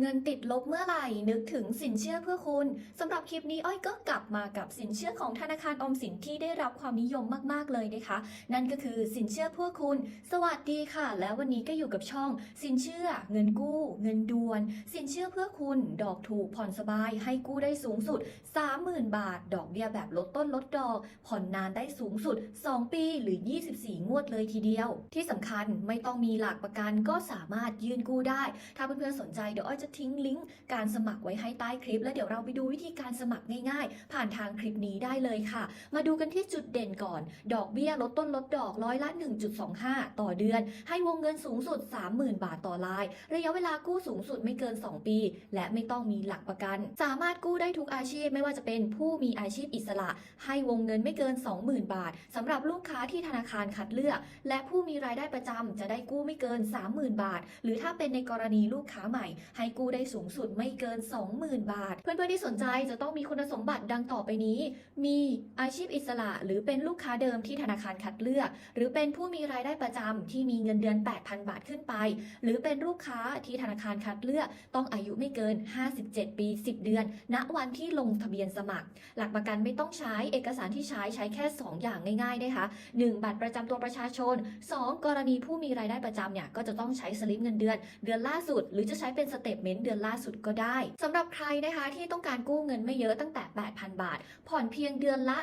เงินติดลบเมื่อไหร่ นึกถึงสินเชื่อเพื่อคุณสำหรับคลิปนี้อ้อยก็กลับมากับสินเชื่อของธนาคารอมสินที่ได้รับความนิยมมากๆเลยนะคะ นั่นก็คือสินเชื่อเพื่อคุณ สวัสดีค่ะ แล้ววันนี้ก็อยู่กับช่อง สินเชื่อ เงินกู้ เงินด่วน สินเชื่อเพื่อคุณ ดอกถูกผ่อนสบาย ให้กู้ได้สูงสุด 30,000 บาท ดอกเบี้ยแบบลดต้นลดดอก ผ่อนนานได้สูงสุด 2 ปีหรือ 24 งวดเลยทีเดียว ที่สำคัญไม่ต้องมีหลักประกันก็สามารถยื่นกู้ได้ ถ้าเพื่อนๆสนใจเดี๋ยวอ้อยจะทิ้งลิงก์การสมัครไว้ให้ใต้คลิป แล้วเดี๋ยวเราไปดูวิธีการสมัครง่ายๆ ผ่านทางคลิปนี้ได้เลยค่ะ มาดูกันที่จุดเด่นก่อน ดอกเบี้ยลดต้นลดดอกร้อยละ 1.25 ต่อเดือน ให้วงเงินสูงสุด 30,000 บาทต่อราย ระยะเวลากู้สูงสุดไม่เกิน 2 ปี และไม่ต้องมีหลักประกัน สามารถกู้ได้ทุกอาชีพไม่ว่าจะเป็นผู้มีอาชีพอิสระ ให้วงเงินไม่เกิน 20,000 บาทสำหรับลูกค้าที่ธนาคารคัดเลือก และผู้มีรายได้ประจำจะได้กู้ไม่เกิน 30,000 บาท หรือถ้าเป็นในกรณีลูกค้าใหม่ให้กู้ได้สูงสุดไม่เกิน 20,000 บาท เพื่อนๆที่สนใจจะต้องมีคุณสมบัติดังต่อไปนี้ มีอาชีพอิสระ หรือเป็นลูกค้าเดิมที่ธนาคารคัดเลือก หรือเป็นผู้มีรายได้ประจำที่มีเงินเดือน 8,000 บาทขึ้นไป หรือเป็นลูกค้าที่ธนาคารคัดเลือก ต้องอายุไม่เกิน 57 ปี 10 เดือน ณวันที่ลงทะเบียนสมัคร หลักประกันไม่ต้องใช้เอกสารที่ใช้ใช้แค่ 2 อย่างง่ายๆนะคะ 1. บัตรประจำตัวประชาชน 2. กรณีผู้มีรายได้ประจำเนี่ยก็จะต้องใช้สลิปเงินเดือน เดือนล่าสุด หรือจะใช้เป็นสเตทเมนต์เดือนล่าสุดก็ได้สำหรับใครนะคะที่ต้องการกู้เงินไม่เยอะตั้งแต่ 8,000 บาท ผ่อนเพียงเดือนละ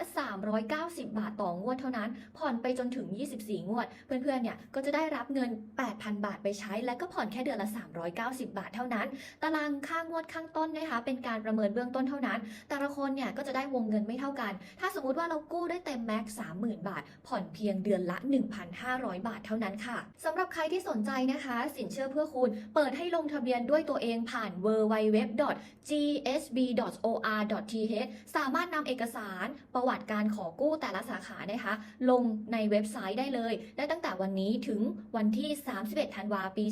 390 บาทต่องวดเท่านั้น ผ่อนไปจนถึง 24 งวด เพื่อนๆเนี่ยก็จะได้รับเงิน 8,000 บาทไปใช้ และก็ผ่อนแค่เดือนละ 390 บาทเท่านั้น ตารางค่างวดข้างต้นนะคะเป็นการประเมินเบื้องต้นเท่านั้น แต่ละคนเนี่ยก็จะได้วงเงินไม่เท่ากัน ถ้าสมมุติว่าเรากู้ได้เต็มแม็กซ์30,000 บาท ผ่อนเพียงเดือนละ 1,500 บาทเท่านั้นค่ะสำหรับใครที่สนใจนะคะ สินเชื่อเพื่อคุณเปิดให้ลงทะเบียนด้วยตัวเององผ่าน www.gsb.or.th สามารถนำเอกสารประวัติการขอกู้แต่ละสาขานะคะ ลงในเว็บไซต์ได้เลย ได้ตั้งแต่วันนี้ถึงวันที่ 31 ธันวาปี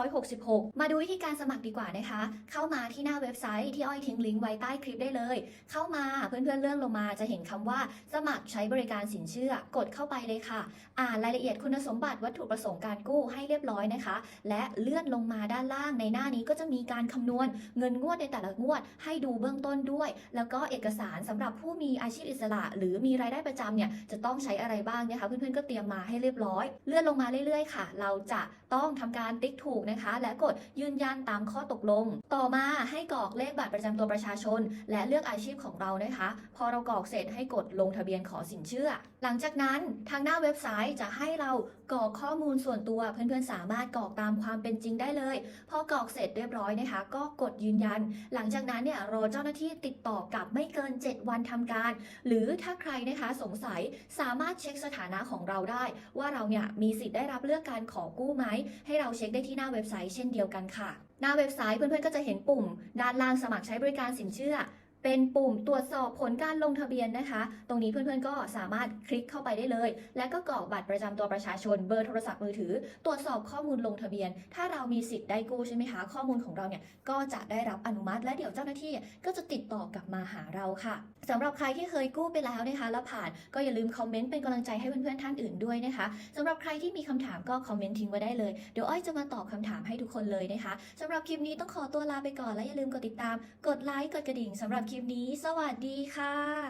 2566 มาดูวิธีการสมัครดีกว่านะคะ เข้ามาที่หน้าเว็บไซต์ที่อ้อยทิ้งลิงก์ไว้ใต้คลิปได้เลย เข้ามาเพื่อนๆเลื่อนลงมาจะเห็นคำว่า สมัครใช้บริการสินเชื่อกดเข้าไปเลยค่ะ อ่านรายละเอียดคุณสมบัติวัตถุประสงค์การกู้ให้เรียบร้อยนะคะ และเลื่อนลงมาด้านล่างในหน้านี้ก็จะจะมีการคำนวณเงินงวดในแต่ละงวด ให้ดูเบื้องต้นด้วย แล้วก็เอกสารสำหรับผู้มีอาชีพอิสระ หรือมีรายได้ประจำเนี่ยจะต้องใช้อะไรบ้างนะคะเพื่อนๆก็เตรียมมาให้เรียบร้อย เลื่อนลงมาเรื่อยๆค่ะ เราจะต้องทำการติ๊กถูกนะคะ และกดยืนยันตามข้อตกลง ต่อมาให้กรอกเลขบัตรประจำตัวประชาชน และเลือกอาชีพของเรานะคะ พอเรากรอกเสร็จให้กดลงทะเบียนขอสินเชื่อ หลังจากนั้นทางหน้าเว็บไซต์จะให้เรา กรอกข้อมูลส่วนตัวเพื่อนๆสามารถกรอกตามความเป็นจริงได้เลย พอกรอกเสร็จเรียบร้อยนะคะ ก็กดยืนยัน หลังจากนั้นเนี่ยรอเจ้าหน้าที่ติดต่อกลับไม่เกิน 7 วันทำการ หรือถ้าใครนะคะสงสัยสามารถเช็คสถานะของเราได้ ว่าเราเนี่ยมีสิทธิ์ได้รับเลือกการขอกู้ไหมให้เราเช็คได้ที่หน้าเว็บไซต์เช่นเดียวกันค่ะ หน้าเว็บไซต์เพื่อนๆก็จะเห็นปุ่ม ด้านล่างสมัครใช้บริการสินเชื่อ เป็นปุ่มตรวจสอบผลการลงทะเบียนนะคะ ตรงนี้เพื่อนๆก็สามารถคลิกเข้าไปได้เลย และก็กรอกบัตรประจำตัวประชาชนเบอร์โทรศัพท์มือถือ ตรวจสอบข้อมูลลงทะเบียน ถ้าเรามีสิทธิ์ได้กู้ใช่ไหมคะ ข้อมูลของเราเนี่ยก็จะได้รับอนุมัติ และเดี๋ยวเจ้าหน้าที่ก็จะติดต่อกลับมาหาเราค่ะสำหรับใครที่เคยกู้ไปแล้วนะคะ แล้วผ่านก็อย่าลืมคอมเมนต์เป็นกำลังใจให้เพื่อนๆท่านอื่นด้วยนะคะสำหรับใครที่มีคำถามก็คอมเมนต์ทิ้งไว้ได้เลยเดี๋ยวอ้อยจะมาตอบคำถามให้ทุกคนเลยนะคะสำหรับคลิปนี้ต้องขอตัวลาไปก่อนและอย่าลืมกดติดตาม กดไลค์กดกระดิ่งสำหรับคลิปนี้ สวัสดีค่ะ